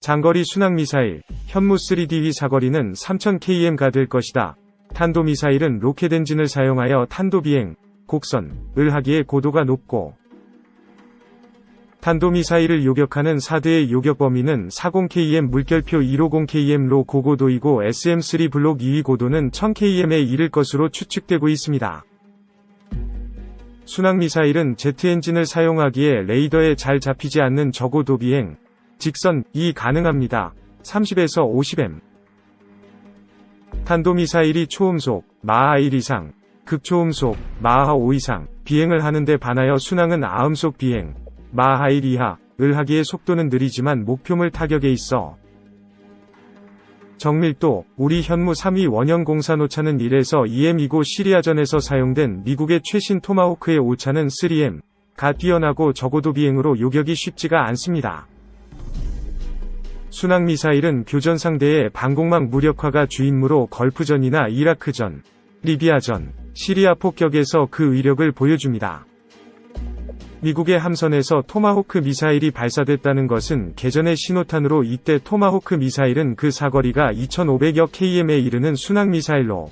장거리 순항미사일, 현무 3DV 사거리는 3000km가 될 것이다. 탄도미사일은 로켓 엔진을 사용하여 탄도비행, 곡선 을 하기에 고도가 높고 탄도미사일을 요격하는 사드의 요격 범위는 40km 물결표 150km로 고고도이고 SM3 블록 2위 고도는 1000km에 이를 것으로 추측되고 있습니다. 순항미사일은 제트 엔진을 사용하기에 레이더에 잘 잡히지 않는 저고도 비행, 직선 이 가능합니다. 30에서 50m. 탄도미사일이 초음속, 마하 1 이상, 극초음속, 마하 5 이상, 비행을 하는데 반하여 순항은 아음속 비행, 마하 1 이하를 하기에 속도는 느리지만 목표물 타격에 있어 정밀도, 우리 현무 3위 원형 공산 오차는 1에서 2M이고 시리아전에서 사용된 미국의 최신 토마호크의 오차는 3M, 가 뛰어나고 적어도 비행으로 요격이 쉽지가 않습니다. 순항미사일은 교전 상대의 방공망 무력화가 주임무로 걸프전이나 이라크전, 리비아전, 시리아 폭격에서 그 위력을 보여줍니다. 미국의 함선에서 토마호크 미사일이 발사됐다는 것은 개전의 신호탄으로 이때 토마호크 미사일은 그 사거리가 2500여 km에 이르는 순항미사일로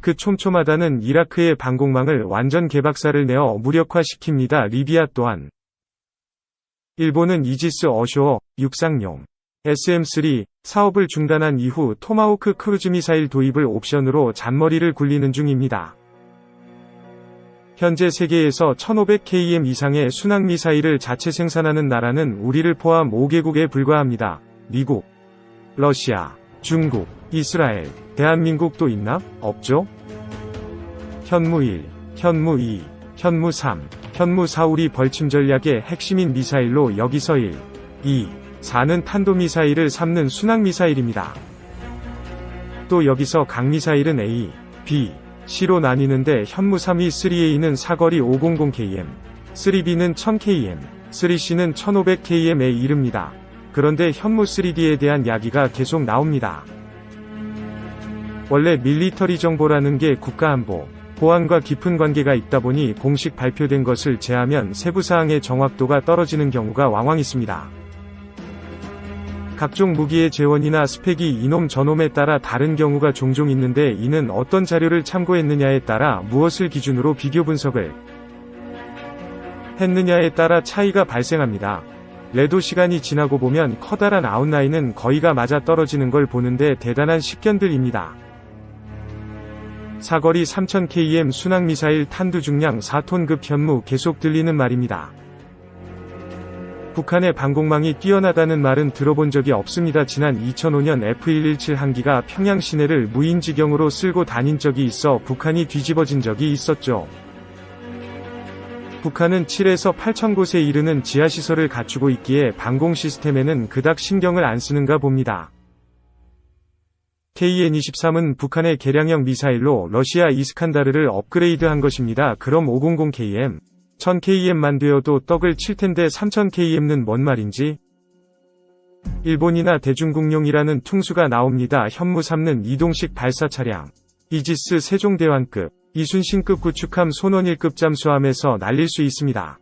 그 촘촘하다는 이라크의 방공망을 완전 개박살을 내어 무력화시킵니다. 리비아 또한 일본은 이지스 어쇼어, 육상용, SM-3 사업을 중단한 이후 토마호크 크루즈 미사일 도입을 옵션으로 잔머리를 굴리는 중입니다. 현재 세계에서 1500km 이상의 순항 미사일을 자체 생산하는 나라는 우리를 포함 5개국에 불과합니다. 미국, 러시아, 중국, 이스라엘, 대한민국도 있나? 없죠? 현무 1, 현무 2, 현무 3, 현무 4 우리 벌침 전략의 핵심인 미사일로 여기서 1, 2, 4는 탄도미사일을 삼는 순항미사일입니다. 또 여기서 강미사일은 A, B, C로 나뉘는데 현무 3위 3A는 사거리 500km, 3B는 1000km, 3C는 1500km에 이릅니다. 그런데 현무 3D에 대한 이야기가 계속 나옵니다. 원래 밀리터리 정보라는 게 국가안보, 보안과 깊은 관계가 있다 보니 공식 발표된 것을 제하면 세부사항의 정확도가 떨어지는 경우가 왕왕 있습니다. 각종 무기의 재원이나 스펙이 이놈 저놈에 따라 다른 경우가 종종 있는데 이는 어떤 자료를 참고했느냐에 따라 무엇을 기준으로 비교 분석을 했느냐에 따라 차이가 발생합니다. 레도 시간이 지나고 보면 커다란 아웃라인은 거의가 맞아 떨어지는 걸 보는데 대단한 식견들입니다. 사거리 3000km 순항미사일 탄두 중량 4톤급 현무 계속 들리는 말입니다. 북한의 방공망이 뛰어나다는 말은 들어본 적이 없습니다. 지난 2005년 F117 한기가 평양 시내를 무인지경으로 쓸고 다닌 적이 있어 북한이 뒤집어진 적이 있었죠. 북한은 7에서 8천 곳에 이르는 지하시설을 갖추고 있기에 방공 시스템에는 그닥 신경을 안 쓰는가 봅니다. KN-23은 북한의 개량형 미사일로 러시아 이스칸다르를 업그레이드한 것입니다. 그럼 500KM, 1000KM만 되어도 떡을 칠 텐데 3000KM는 뭔 말인지? 일본이나 대중국용이라는 퉁수가 나옵니다. 현무 3는 이동식 발사 차량, 이지스 세종대왕급, 이순신급 구축함 손원일급 잠수함에서 날릴 수 있습니다.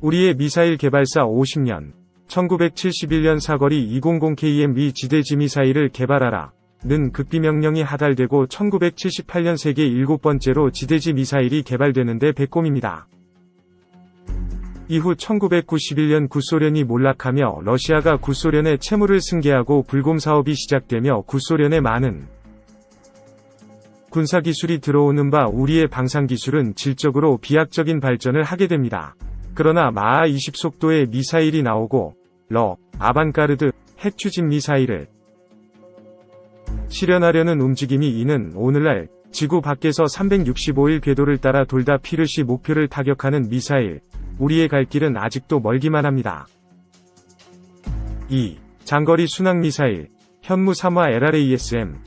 우리의 미사일 개발사 50년, 1971년 사거리 200km 미 지대지 미사일을 개발하라. 는 극비명령이 하달되고 1978년 세계 일곱 번째로 지대지 미사일이 개발되는데 배꼽입니다. 이후 1991년 구소련이 몰락하며 러시아가 구소련의 채무를 승계하고 불곰 사업이 시작되며 구소련의 많은 군사기술이 들어오는 바 우리의 방산기술은 질적으로 비약적인 발전을 하게 됩니다. 그러나 마하 20 속도의 미사일이 나오고 러, 아반가르드, 핵 추진 미사일을 실현하려는 움직임이 이는 오늘날 지구 밖에서 365일 궤도를 따라 돌다 피르시 목표를 타격하는 미사일, 우리의 갈 길은 아직도 멀기만 합니다. 2. 장거리 순항 미사일, 현무 3화 LRASM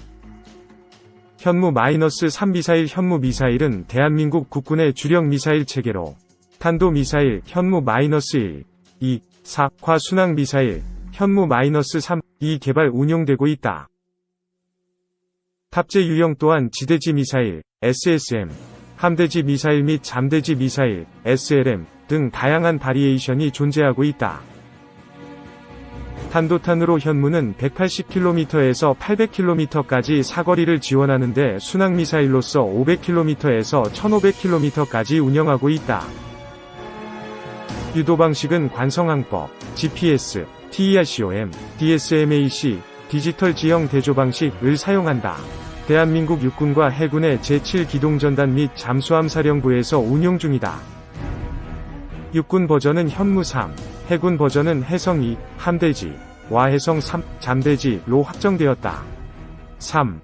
현무-3 미사일 현무 미사일은 대한민국 국군의 주력 미사일 체계로 탄도 미사일 현무-1, 2, 4화 순항 미사일 현무-3이 개발 운용되고 있다. 탑재 유형 또한 지대지 미사일, SSM, 함대지 미사일 및 잠대지 미사일, SLM 등 다양한 바리에이션이 존재하고 있다. 탄도탄으로 현무는 180km에서 800km까지 사거리를 지원하는데 순항미사일로서 500km에서 1500km까지 운영하고 있다. 유도 방식은 관성항법, GPS, TERCOM, DSMAC, 디지털 지형 대조 방식을 사용한다. 대한민국 육군과 해군의 제7기동전단 및 잠수함 사령부에서 운용 중이다. 육군 버전은 현무 3, 해군 버전은 해성 2, 함대지, 와 해성 3, 잠대지로 확정되었다. 3.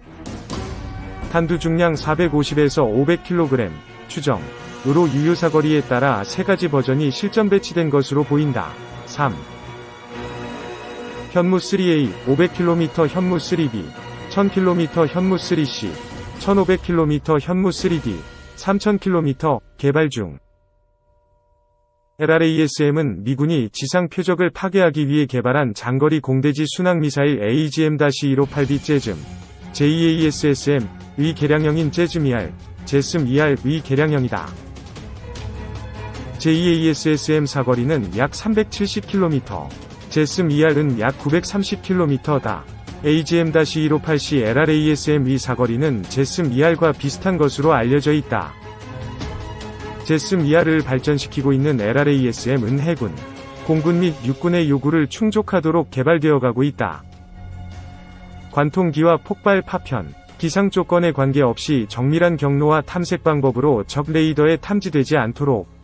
탄두 중량 450에서 500kg, 추정. 으로 유효 사거리에 따라 세 가지 버전이 실전 배치된 것으로 보인다. 3. 현무 3A 500km 현무 3B 1000km 현무 3C 1500km 현무 3D 3000km 개발 중 LRASM은 미군이 지상 표적을 파괴하기 위해 개발한 장거리 공대지 순항 미사일 AGM-158B 재즘 JASSM의 개량형인 재즈미알, 제스미알의 개량형이다. JASSM 사거리는 약 370km, 제스미알은 약 930km다. AGM-158C LRASM의 사거리는 제스미알과 비슷한 것으로 알려져 있다. 제스미아를 발전시키고 있는 LRASM은 해군, 공군 및 육군의 요구를 충족하도록 개발되어 가고 있다. 관통기와 폭발 파편, 기상 조건에 관계없이 정밀한 경로와 탐색 방법으로 적 레이더에 탐지되지 않도록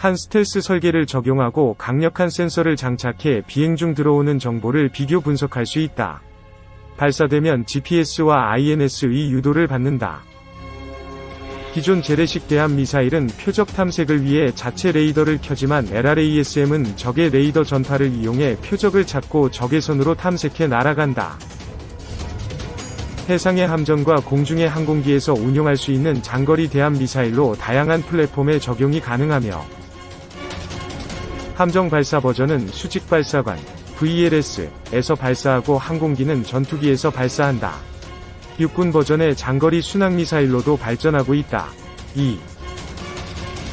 한 스텔스 설계를 적용하고 강력한 센서를 장착해 비행 중 들어오는 정보를 비교 분석할 수 있다. 발사되면 GPS와 INS의 유도를 받는다. 기존 재래식 대함 미사일은 표적 탐색을 위해 자체 레이더를 켜지만 LRASM은 적의 레이더 전파를 이용해 표적을 찾고 적의 손으로 탐색해 날아간다. 해상의 함정과 공중의 항공기에서 운용할 수 있는 장거리 대함 미사일로 다양한 플랫폼에 적용이 가능하며 함정 발사 버전은 수직 발사관 VLS에서 발사하고 항공기는 전투기에서 발사한다. 육군 버전의 장거리 순항 미사일로도 발전하고 있다. 2.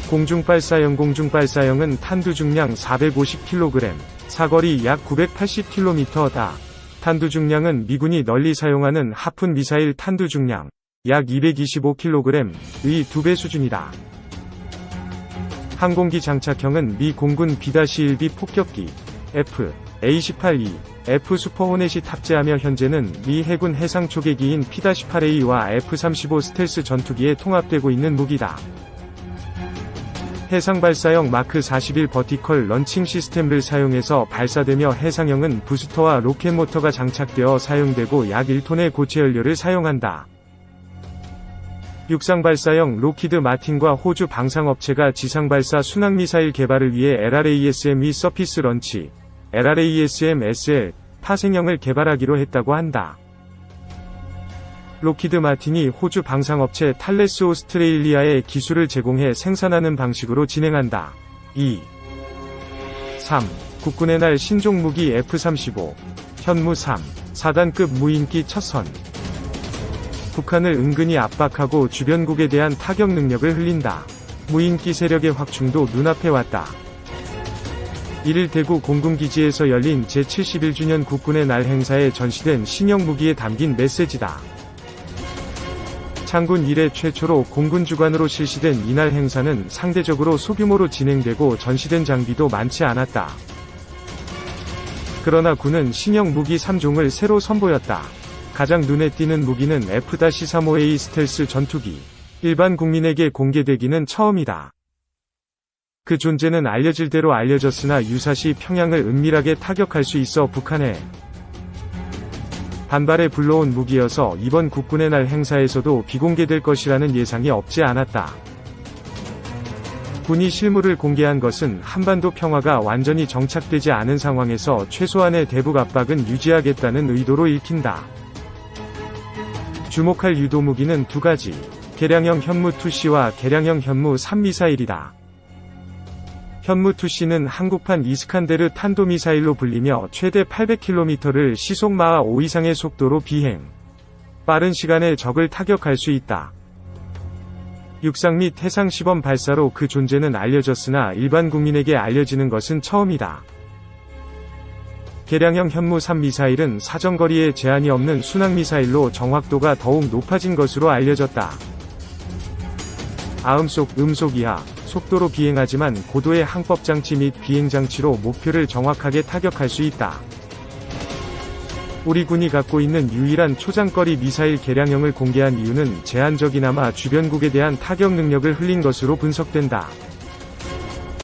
공중 발사형 공중 발사형은 탄두 중량 450kg, 사거리 약 980km다. 탄두 중량은 미군이 널리 사용하는 하푼 미사일 탄두 중량 약 225kg의 2배 수준이다. 항공기 장착형은 미 공군 B-1B 폭격기 F A-18E F 슈퍼호넷이 탑재하며 현재는 미 해군 해상 초계기인 P-8A와 F-35 스텔스 전투기에 통합되고 있는 무기다. 해상 발사형 마크 41 버티컬 런칭 시스템을 사용해서 발사되며 해상형은 부스터와 로켓 모터가 장착되어 사용되고 약 1톤의 고체 연료를 사용한다. 육상 발사형 로키드 마틴과 호주 방상업체가 지상 발사 순항 미사일 개발을 위해 LRASME 서피스 런치 LRASM SL 파생형을 개발하기로 했다고 한다. 로키드 마틴이 호주 방상업체 탈레스 오스트레일리아에 기술을 제공해 생산하는 방식으로 진행한다. 2. 3. 국군의 날 신종 무기 F-35 현무 3. 4단급 무인기 첫선 북한을 은근히 압박하고 주변국에 대한 타격 능력을 흘린다. 무인기 세력의 확충도 눈앞에 왔다. 1일 대구 공군기지에서 열린 제71주년 국군의 날 행사에 전시된 신형 무기에 담긴 메시지다. 창군 이래 최초로 공군 주관으로 실시된 이날 행사는 상대적으로 소규모로 진행되고 전시된 장비도 많지 않았다. 그러나 군은 신형 무기 3종을 새로 선보였다. 가장 눈에 띄는 무기는 F-35A 스텔스 전투기. 일반 국민에게 공개되기는 처음이다. 그 존재는 알려질 대로 알려졌으나 유사시 평양을 은밀하게 타격할 수 있어 북한에 반발에 불러온 무기여서 이번 국군의 날 행사에서도 비공개될 것이라는 예상이 없지 않았다. 군이 실물을 공개한 것은 한반도 평화가 완전히 정착되지 않은 상황에서 최소한의 대북 압박은 유지하겠다는 의도로 읽힌다. 주목할 유도 무기는 두 가지. 개량형 현무 2C와 개량형 현무 3미사일이다. 현무 2C는 한국판 이스칸데르 탄도미사일로 불리며 최대 800km를 시속 마하 5 이상의 속도로 비행. 빠른 시간에 적을 타격할 수 있다. 육상 및 해상 시범 발사로 그 존재는 알려졌으나 일반 국민에게 알려지는 것은 처음이다. 개량형 현무 3 미사일은 사정거리에 제한이 없는 순항 미사일로 정확도가 더욱 높아진 것으로 알려졌다. 아음속, 음속 이하, 속도로 비행하지만 고도의 항법장치 및 비행장치로 목표를 정확하게 타격할 수 있다. 우리 군이 갖고 있는 유일한 초장거리 미사일 개량형을 공개한 이유는 제한적이나마 주변국에 대한 타격 능력을 흘린 것으로 분석된다.